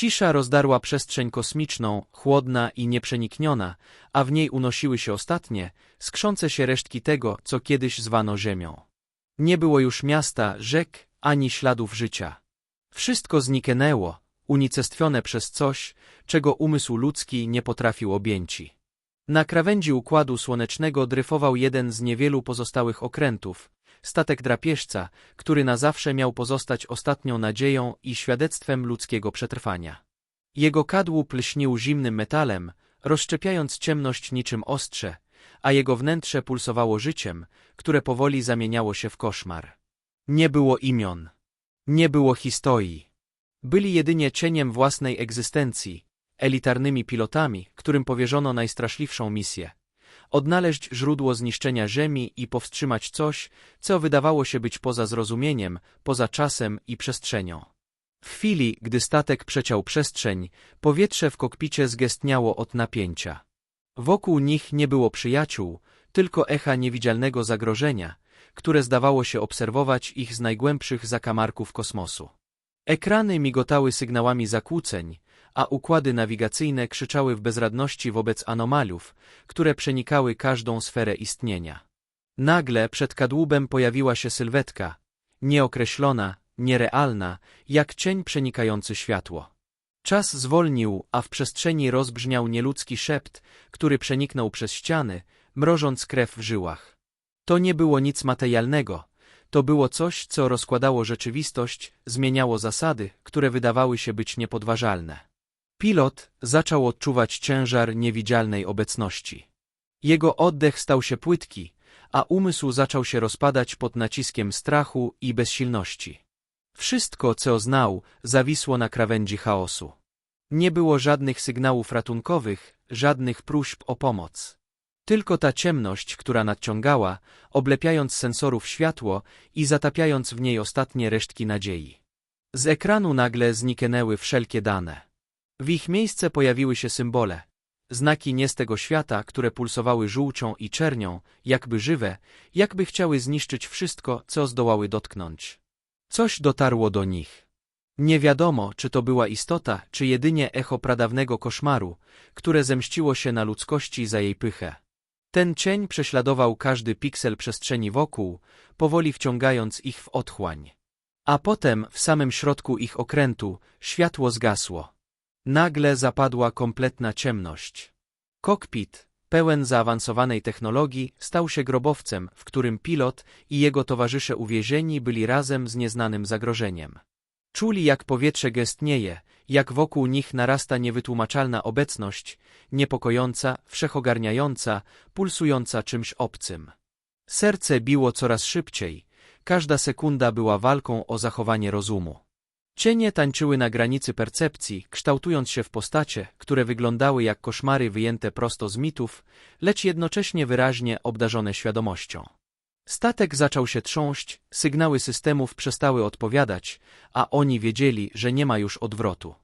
Cisza rozdarła przestrzeń kosmiczną, chłodna i nieprzenikniona, a w niej unosiły się ostatnie, skrzące się resztki tego, co kiedyś zwano Ziemią. Nie było już miasta, rzek, ani śladów życia. Wszystko zniknęło, unicestwione przez coś, czego umysł ludzki nie potrafił objęci. Na krawędzi Układu Słonecznego dryfował jeden z niewielu pozostałych okrętów, statek drapieżca, który na zawsze miał pozostać ostatnią nadzieją i świadectwem ludzkiego przetrwania. Jego kadłub lśnił zimnym metalem, rozszczepiając ciemność niczym ostrze, a jego wnętrze pulsowało życiem, które powoli zamieniało się w koszmar. Nie było imion. Nie było historii. Byli jedynie cieniem własnej egzystencji, elitarnymi pilotami, którym powierzono najstraszliwszą misję. Odnaleźć źródło zniszczenia Ziemi i powstrzymać coś, co wydawało się być poza zrozumieniem, poza czasem i przestrzenią. W chwili, gdy statek przeciął przestrzeń, powietrze w kokpicie zgestniało od napięcia. Wokół nich nie było przyjaciół, tylko echa niewidzialnego zagrożenia, które zdawało się obserwować ich z najgłębszych zakamarków kosmosu. Ekrany migotały sygnałami zakłóceń, a układy nawigacyjne krzyczały w bezradności wobec anomaliów, które przenikały każdą sferę istnienia. Nagle przed kadłubem pojawiła się sylwetka, nieokreślona, nierealna, jak cień przenikający światło. Czas zwolnił, a w przestrzeni rozbrzmiał nieludzki szept, który przeniknął przez ściany, mrożąc krew w żyłach. To nie było nic materialnego, to było coś, co rozkładało rzeczywistość, zmieniało zasady, które wydawały się być niepodważalne. Pilot zaczął odczuwać ciężar niewidzialnej obecności. Jego oddech stał się płytki, a umysł zaczął się rozpadać pod naciskiem strachu i bezsilności. Wszystko, co znał, zawisło na krawędzi chaosu. Nie było żadnych sygnałów ratunkowych, żadnych próśb o pomoc. Tylko ta ciemność, która nadciągała, oblepiając sensorów światło i zatapiając w niej ostatnie resztki nadziei. Z ekranu nagle zniknęły wszelkie dane. W ich miejsce pojawiły się symbole. Znaki nie z tego świata, które pulsowały żółcią i czernią, jakby żywe, jakby chciały zniszczyć wszystko, co zdołały dotknąć. Coś dotarło do nich. Nie wiadomo, czy to była istota, czy jedynie echo pradawnego koszmaru, które zemściło się na ludzkości za jej pychę. Ten cień prześladował każdy piksel przestrzeni wokół, powoli wciągając ich w otchłań. A potem, w samym środku ich okrętu, światło zgasło. Nagle zapadła kompletna ciemność. Kokpit, pełen zaawansowanej technologii, stał się grobowcem, w którym pilot i jego towarzysze uwiezieni byli razem z nieznanym zagrożeniem. Czuli, jak powietrze gestnieje, jak wokół nich narasta niewytłumaczalna obecność, niepokojąca, wszechogarniająca, pulsująca czymś obcym. Serce biło coraz szybciej, każda sekunda była walką o zachowanie rozumu. Cienie tańczyły na granicy percepcji, kształtując się w postacie, które wyglądały jak koszmary wyjęte prosto z mitów, lecz jednocześnie wyraźnie obdarzone świadomością. Statek zaczął się trząść, sygnały systemów przestały odpowiadać, a oni wiedzieli, że nie ma już odwrotu.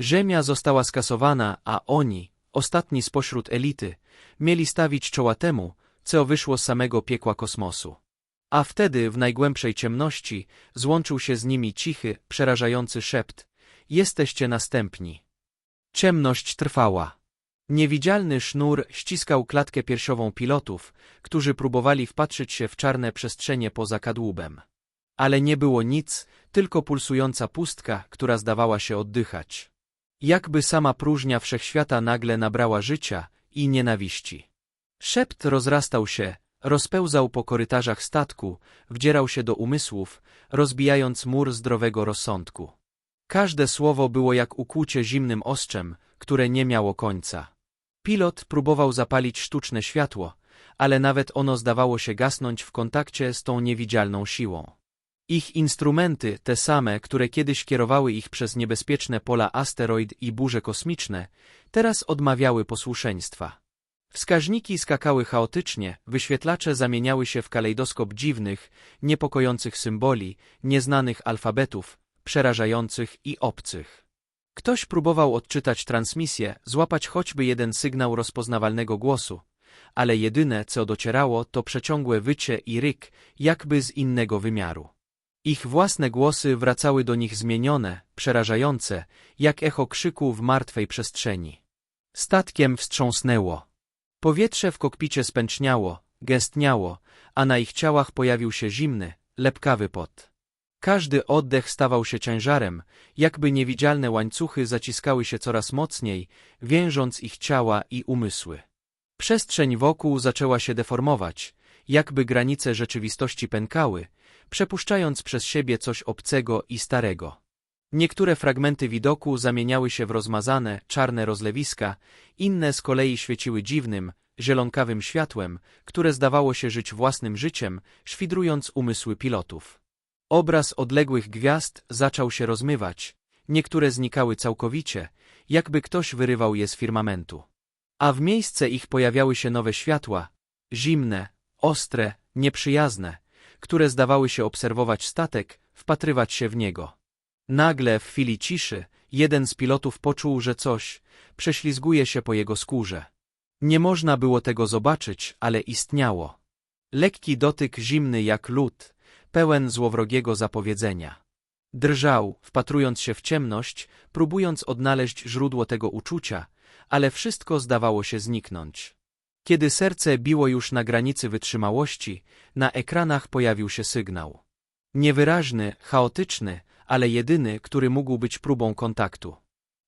Ziemia została skasowana, a oni, ostatni spośród elity, mieli stawić czoła temu, co wyszło z samego piekła kosmosu. A wtedy, w najgłębszej ciemności, złączył się z nimi cichy, przerażający szept. Jesteście następni. Ciemność trwała. Niewidzialny sznur ściskał klatkę piersiową pilotów, którzy próbowali wpatrzyć się w czarne przestrzenie poza kadłubem. Ale nie było nic, tylko pulsująca pustka, która zdawała się oddychać. Jakby sama próżnia wszechświata nagle nabrała życia i nienawiści. Szept rozrastał się, rozpełzał po korytarzach statku, wdzierał się do umysłów, rozbijając mur zdrowego rozsądku. Każde słowo było jak ukłucie zimnym ostrzem, które nie miało końca. Pilot próbował zapalić sztuczne światło, ale nawet ono zdawało się gasnąć w kontakcie z tą niewidzialną siłą. Ich instrumenty, te same, które kiedyś kierowały ich przez niebezpieczne pola asteroid i burze kosmiczne, teraz odmawiały posłuszeństwa. Wskaźniki skakały chaotycznie, wyświetlacze zamieniały się w kalejdoskop dziwnych, niepokojących symboli, nieznanych alfabetów, przerażających i obcych. Ktoś próbował odczytać transmisję, złapać choćby jeden sygnał rozpoznawalnego głosu, ale jedyne, co docierało, to przeciągłe wycie i ryk, jakby z innego wymiaru. Ich własne głosy wracały do nich zmienione, przerażające, jak echo krzyku w martwej przestrzeni. Statkiem wstrząsnęło. Powietrze w kokpicie spęczniało, gęstniało, a na ich ciałach pojawił się zimny, lepkawy pot. Każdy oddech stawał się ciężarem, jakby niewidzialne łańcuchy zaciskały się coraz mocniej, więżąc ich ciała i umysły. Przestrzeń wokół zaczęła się deformować, jakby granice rzeczywistości pękały, przepuszczając przez siebie coś obcego i starego. Niektóre fragmenty widoku zamieniały się w rozmazane, czarne rozlewiska, inne z kolei świeciły dziwnym, zielonkawym światłem, które zdawało się żyć własnym życiem, świdrując umysły pilotów. Obraz odległych gwiazd zaczął się rozmywać, niektóre znikały całkowicie, jakby ktoś wyrywał je z firmamentu. A w miejsce ich pojawiały się nowe światła, zimne, ostre, nieprzyjazne, które zdawały się obserwować statek, wpatrywać się w niego. Nagle, w chwili ciszy, jeden z pilotów poczuł, że coś prześlizguje się po jego skórze. Nie można było tego zobaczyć, ale istniało. Lekki dotyk zimny jak lód, pełen złowrogiego zapowiedzenia. Drżał, wpatrując się w ciemność, próbując odnaleźć źródło tego uczucia, ale wszystko zdawało się zniknąć. Kiedy serce biło już na granicy wytrzymałości, na ekranach pojawił się sygnał. Niewyraźny, chaotyczny, ale jedyny, który mógł być próbą kontaktu.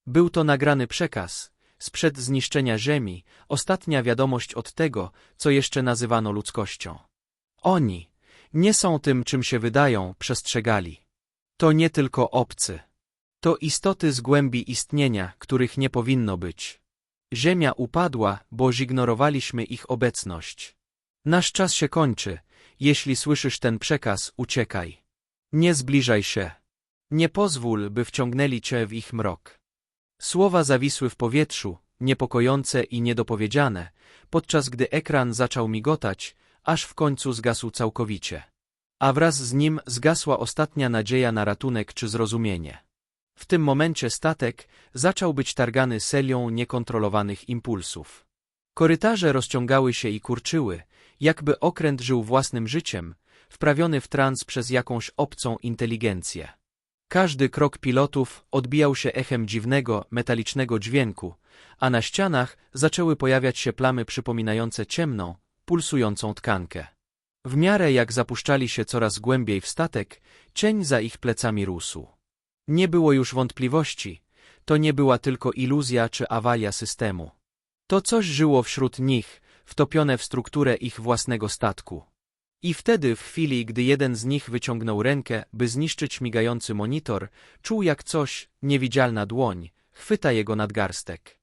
Był to nagrany przekaz, sprzed zniszczenia Ziemi, ostatnia wiadomość od tego, co jeszcze nazywano ludzkością. Oni nie są tym, czym się wydają, przestrzegali. To nie tylko obcy. To istoty z głębi istnienia, których nie powinno być. Ziemia upadła, bo zignorowaliśmy ich obecność. Nasz czas się kończy. Jeśli słyszysz ten przekaz, uciekaj. Nie zbliżaj się. Nie pozwól, by wciągnęli cię w ich mrok. Słowa zawisły w powietrzu, niepokojące i niedopowiedziane, podczas gdy ekran zaczął migotać, aż w końcu zgasł całkowicie. A wraz z nim zgasła ostatnia nadzieja na ratunek czy zrozumienie. W tym momencie statek zaczął być targany serią niekontrolowanych impulsów. Korytarze rozciągały się i kurczyły, jakby okręt żył własnym życiem, wprawiony w trans przez jakąś obcą inteligencję. Każdy krok pilotów odbijał się echem dziwnego, metalicznego dźwięku, a na ścianach zaczęły pojawiać się plamy przypominające ciemną, pulsującą tkankę. W miarę jak zapuszczali się coraz głębiej w statek, cień za ich plecami rósł. Nie było już wątpliwości, to nie była tylko iluzja czy awaria systemu. To coś żyło wśród nich, wtopione w strukturę ich własnego statku. I wtedy, w chwili, gdy jeden z nich wyciągnął rękę, by zniszczyć migający monitor, czuł jak coś, niewidzialna dłoń, chwyta jego nadgarstek.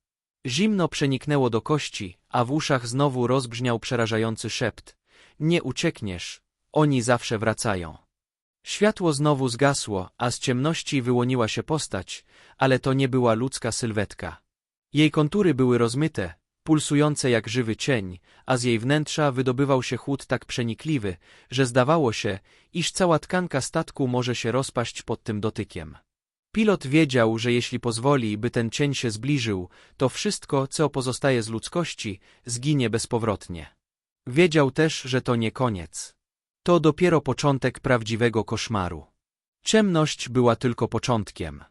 Zimno przeniknęło do kości, a w uszach znowu rozbrzmiał przerażający szept. Nie uciekniesz, oni zawsze wracają. Światło znowu zgasło, a z ciemności wyłoniła się postać, ale to nie była ludzka sylwetka. Jej kontury były rozmyte, pulsujące jak żywy cień, a z jej wnętrza wydobywał się chłód tak przenikliwy, że zdawało się, iż cała tkanka statku może się rozpaść pod tym dotykiem. Pilot wiedział, że jeśli pozwoli, by ten cień się zbliżył, to wszystko, co pozostaje z ludzkości, zginie bezpowrotnie. Wiedział też, że to nie koniec. To dopiero początek prawdziwego koszmaru. Ciemność była tylko początkiem.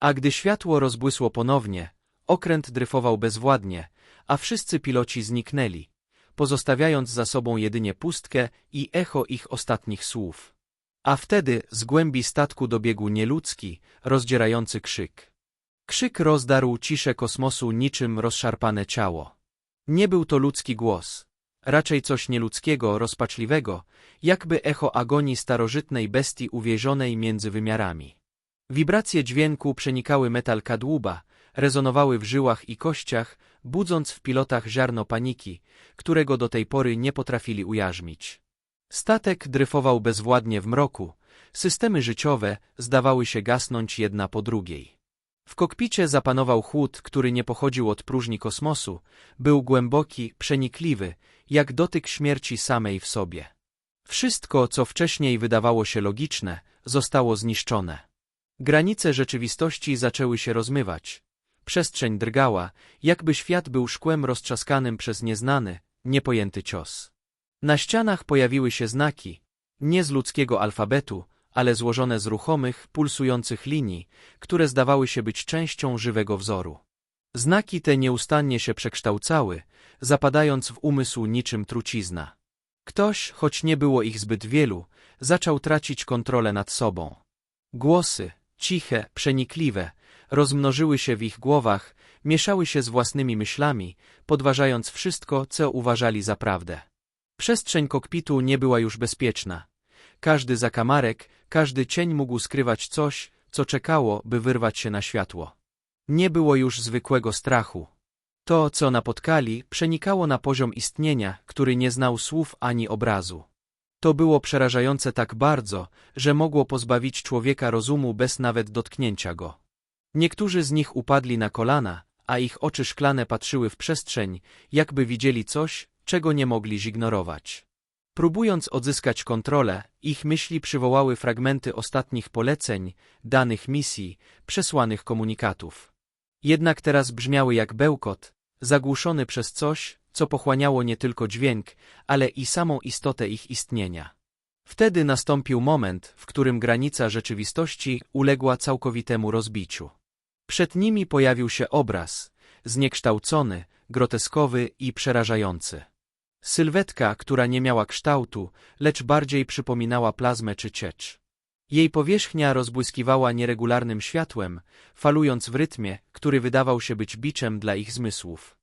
A gdy światło rozbłysło ponownie, okręt dryfował bezwładnie, a wszyscy piloci zniknęli, pozostawiając za sobą jedynie pustkę i echo ich ostatnich słów. A wtedy z głębi statku dobiegł nieludzki, rozdzierający krzyk. Krzyk rozdarł ciszę kosmosu niczym rozszarpane ciało. Nie był to ludzki głos, raczej coś nieludzkiego, rozpaczliwego, jakby echo agonii starożytnej bestii uwięzionej między wymiarami. Wibracje dźwięku przenikały metal kadłuba, rezonowały w żyłach i kościach, budząc w pilotach ziarno paniki, którego do tej pory nie potrafili ujarzmić. Statek dryfował bezwładnie w mroku, systemy życiowe zdawały się gasnąć jedna po drugiej. W kokpicie zapanował chłód, który nie pochodził od próżni kosmosu, był głęboki, przenikliwy, jak dotyk śmierci samej w sobie. Wszystko, co wcześniej wydawało się logiczne, zostało zniszczone. Granice rzeczywistości zaczęły się rozmywać. Przestrzeń drgała, jakby świat był szkłem roztrzaskanym przez nieznany, niepojęty cios. Na ścianach pojawiły się znaki, nie z ludzkiego alfabetu, ale złożone z ruchomych, pulsujących linii, które zdawały się być częścią żywego wzoru. Znaki te nieustannie się przekształcały, zapadając w umysł niczym trucizna. Ktoś, choć nie było ich zbyt wielu, zaczął tracić kontrolę nad sobą. Głosy, ciche, przenikliwe, rozmnożyły się w ich głowach, mieszały się z własnymi myślami, podważając wszystko, co uważali za prawdę. Przestrzeń kokpitu nie była już bezpieczna. Każdy zakamarek, każdy cień mógł skrywać coś, co czekało, by wyrwać się na światło. Nie było już zwykłego strachu. To, co napotkali, przenikało na poziom istnienia, który nie znał słów ani obrazu. To było przerażające tak bardzo, że mogło pozbawić człowieka rozumu bez nawet dotknięcia go. Niektórzy z nich upadli na kolana, a ich oczy szklane patrzyły w przestrzeń, jakby widzieli coś, czego nie mogli zignorować. Próbując odzyskać kontrolę, ich myśli przywołały fragmenty ostatnich poleceń, danych misji, przesłanych komunikatów. Jednak teraz brzmiały jak bełkot, zagłuszony przez coś, co pochłaniało nie tylko dźwięk, ale i samą istotę ich istnienia. Wtedy nastąpił moment, w którym granica rzeczywistości uległa całkowitemu rozbiciu. Przed nimi pojawił się obraz, zniekształcony, groteskowy i przerażający. Sylwetka, która nie miała kształtu, lecz bardziej przypominała plazmę czy ciecz. Jej powierzchnia rozbłyskiwała nieregularnym światłem, falując w rytmie, który wydawał się być biczem dla ich zmysłów.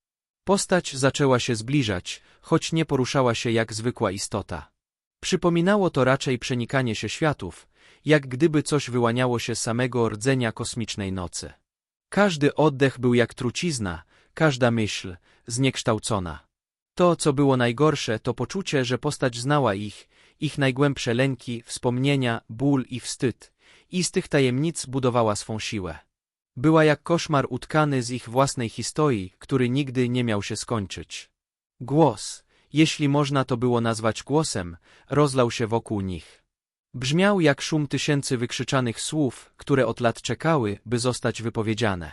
Postać zaczęła się zbliżać, choć nie poruszała się jak zwykła istota. Przypominało to raczej przenikanie się światów, jak gdyby coś wyłaniało się samego rdzenia kosmicznej nocy. Każdy oddech był jak trucizna, każda myśl, zniekształcona. To, co było najgorsze, to poczucie, że postać znała ich, ich najgłębsze lęki, wspomnienia, ból i wstyd, i z tych tajemnic budowała swą siłę. Była jak koszmar utkany z ich własnej historii, który nigdy nie miał się skończyć. Głos, jeśli można to było nazwać głosem, rozlał się wokół nich. Brzmiał jak szum tysięcy wykrzyczanych słów, które od lat czekały, by zostać wypowiedziane.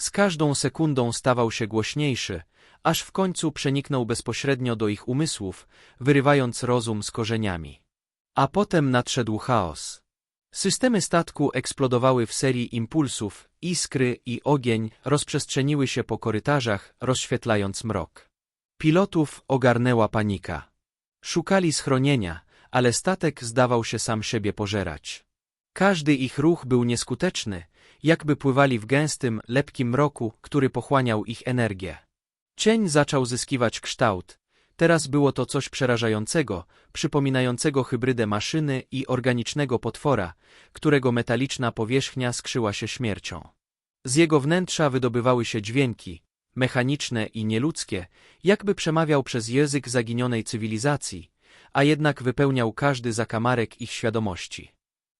Z każdą sekundą stawał się głośniejszy, aż w końcu przeniknął bezpośrednio do ich umysłów, wyrywając rozum z korzeniami. A potem nadszedł chaos. Systemy statku eksplodowały w serii impulsów, iskry i ogień rozprzestrzeniły się po korytarzach, rozświetlając mrok. Pilotów ogarnęła panika. Szukali schronienia, ale statek zdawał się sam siebie pożerać. Każdy ich ruch był nieskuteczny, jakby pływali w gęstym, lepkim mroku, który pochłaniał ich energię. Cień zaczął zyskiwać kształt. Teraz było to coś przerażającego, przypominającego hybrydę maszyny i organicznego potwora, którego metaliczna powierzchnia skrzyła się śmiercią. Z jego wnętrza wydobywały się dźwięki, mechaniczne i nieludzkie, jakby przemawiał przez język zaginionej cywilizacji, a jednak wypełniał każdy zakamarek ich świadomości.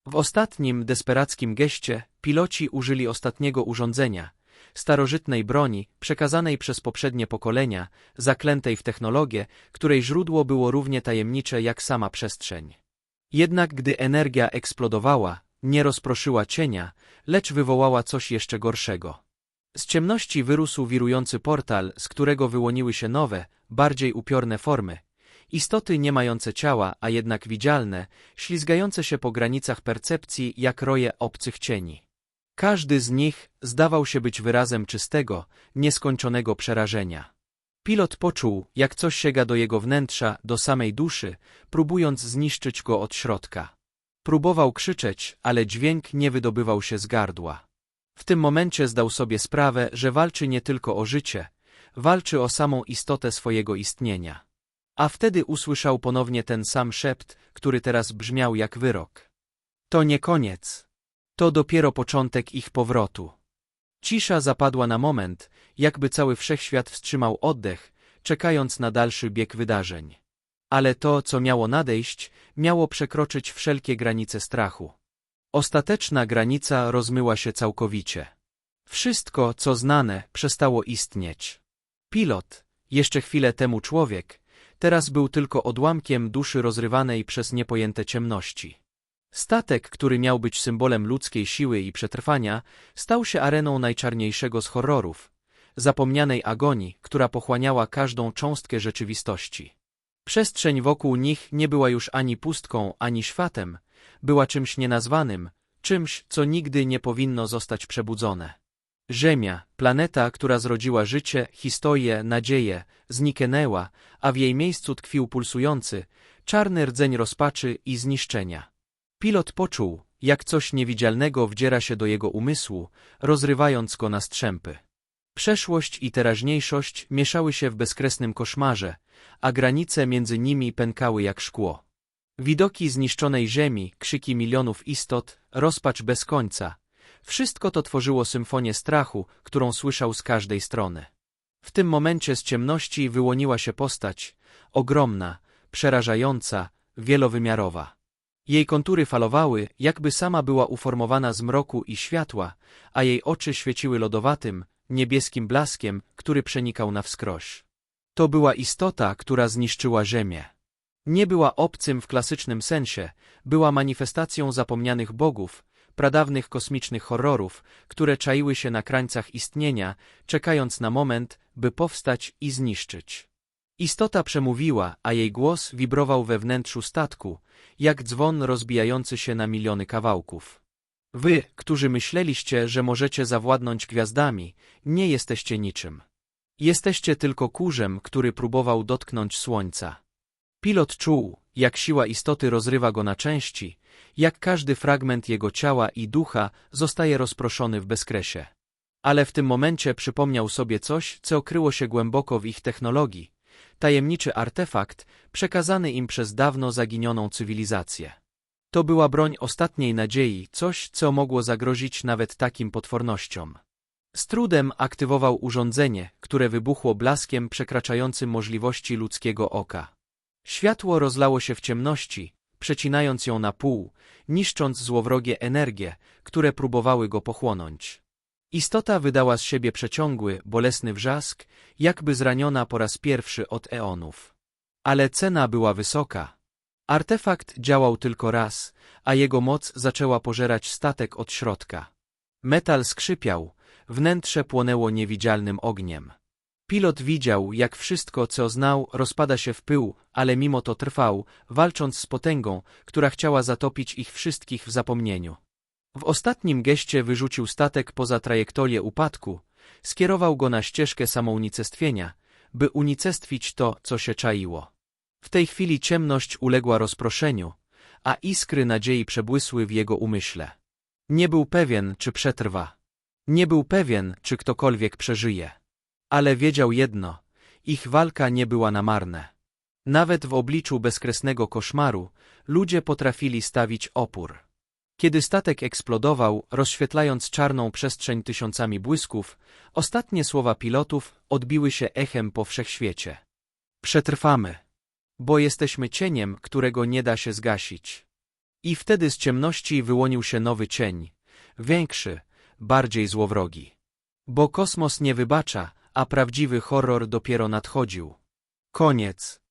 W ostatnim, desperackim geście piloci użyli ostatniego urządzenia, starożytnej broni, przekazanej przez poprzednie pokolenia, zaklętej w technologię, której źródło było równie tajemnicze jak sama przestrzeń. Jednak gdy energia eksplodowała, nie rozproszyła cienia, lecz wywołała coś jeszcze gorszego. Z ciemności wyrósł wirujący portal, z którego wyłoniły się nowe, bardziej upiorne formy. Istoty nie mające ciała, a jednak widzialne, ślizgające się po granicach percepcji jak roje obcych cieni. Każdy z nich zdawał się być wyrazem czystego, nieskończonego przerażenia. Pilot poczuł, jak coś sięga do jego wnętrza, do samej duszy, próbując zniszczyć go od środka. Próbował krzyczeć, ale dźwięk nie wydobywał się z gardła. W tym momencie zdał sobie sprawę, że walczy nie tylko o życie, walczy o samą istotę swojego istnienia. A wtedy usłyszał ponownie ten sam szept, który teraz brzmiał jak wyrok. To nie koniec. To dopiero początek ich powrotu. Cisza zapadła na moment, jakby cały wszechświat wstrzymał oddech, czekając na dalszy bieg wydarzeń. Ale to, co miało nadejść, miało przekroczyć wszelkie granice strachu. Ostateczna granica rozmyła się całkowicie. Wszystko, co znane, przestało istnieć. Pilot, jeszcze chwilę temu człowiek, teraz był tylko odłamkiem duszy rozrywanej przez niepojęte ciemności. Statek, który miał być symbolem ludzkiej siły i przetrwania, stał się areną najczarniejszego z horrorów, zapomnianej agonii, która pochłaniała każdą cząstkę rzeczywistości. Przestrzeń wokół nich nie była już ani pustką, ani światem, była czymś nienazwanym, czymś, co nigdy nie powinno zostać przebudzone. Ziemia, planeta, która zrodziła życie, historię, nadzieję, zniknęła, a w jej miejscu tkwił pulsujący, czarny rdzeń rozpaczy i zniszczenia. Pilot poczuł, jak coś niewidzialnego wdziera się do jego umysłu, rozrywając go na strzępy. Przeszłość i teraźniejszość mieszały się w bezkresnym koszmarze, a granice między nimi pękały jak szkło. Widoki zniszczonej ziemi, krzyki milionów istot, rozpacz bez końca. Wszystko to tworzyło symfonię strachu, którą słyszał z każdej strony. W tym momencie z ciemności wyłoniła się postać, ogromna, przerażająca, wielowymiarowa. Jej kontury falowały, jakby sama była uformowana z mroku i światła, a jej oczy świeciły lodowatym, niebieskim blaskiem, który przenikał na wskroś. To była istota, która zniszczyła Ziemię. Nie była obcym w klasycznym sensie, była manifestacją zapomnianych bogów, pradawnych kosmicznych horrorów, które czaiły się na krańcach istnienia, czekając na moment, by powstać i zniszczyć. Istota przemówiła, a jej głos wibrował we wnętrzu statku, jak dzwon rozbijający się na miliony kawałków. Wy, którzy myśleliście, że możecie zawładnąć gwiazdami, nie jesteście niczym. Jesteście tylko kurzem, który próbował dotknąć słońca. Pilot czuł, jak siła istoty rozrywa go na części, jak każdy fragment jego ciała i ducha zostaje rozproszony w bezkresie. Ale w tym momencie przypomniał sobie coś, co okryło się głęboko w ich technologii, tajemniczy artefakt przekazany im przez dawno zaginioną cywilizację. To była broń ostatniej nadziei, coś, co mogło zagrozić nawet takim potwornościom. Z trudem aktywował urządzenie, które wybuchło blaskiem przekraczającym możliwości ludzkiego oka. Światło rozlało się w ciemności, przecinając ją na pół, niszcząc złowrogie energie, które próbowały go pochłonąć. Istota wydała z siebie przeciągły, bolesny wrzask, jakby zraniona po raz pierwszy od eonów. Ale cena była wysoka. Artefakt działał tylko raz, a jego moc zaczęła pożerać statek od środka. Metal skrzypiał, wnętrze płonęło niewidzialnym ogniem. Pilot widział, jak wszystko, co znał, rozpada się w pył, ale mimo to trwał, walcząc z potęgą, która chciała zatopić ich wszystkich w zapomnieniu. W ostatnim geście wyrzucił statek poza trajektorię upadku, skierował go na ścieżkę samounicestwienia, by unicestwić to, co się czaiło. W tej chwili ciemność uległa rozproszeniu, a iskry nadziei przebłysły w jego umyśle. Nie był pewien, czy przetrwa. Nie był pewien, czy ktokolwiek przeżyje. Ale wiedział jedno, ich walka nie była na marne. Nawet w obliczu bezkresnego koszmaru, ludzie potrafili stawić opór. Kiedy statek eksplodował, rozświetlając czarną przestrzeń tysiącami błysków, ostatnie słowa pilotów odbiły się echem po wszechświecie. Przetrwamy. Bo jesteśmy cieniem, którego nie da się zgasić. I wtedy z ciemności wyłonił się nowy cień, większy, bardziej złowrogi. Bo kosmos nie wybacza, a prawdziwy horror dopiero nadchodził. Koniec.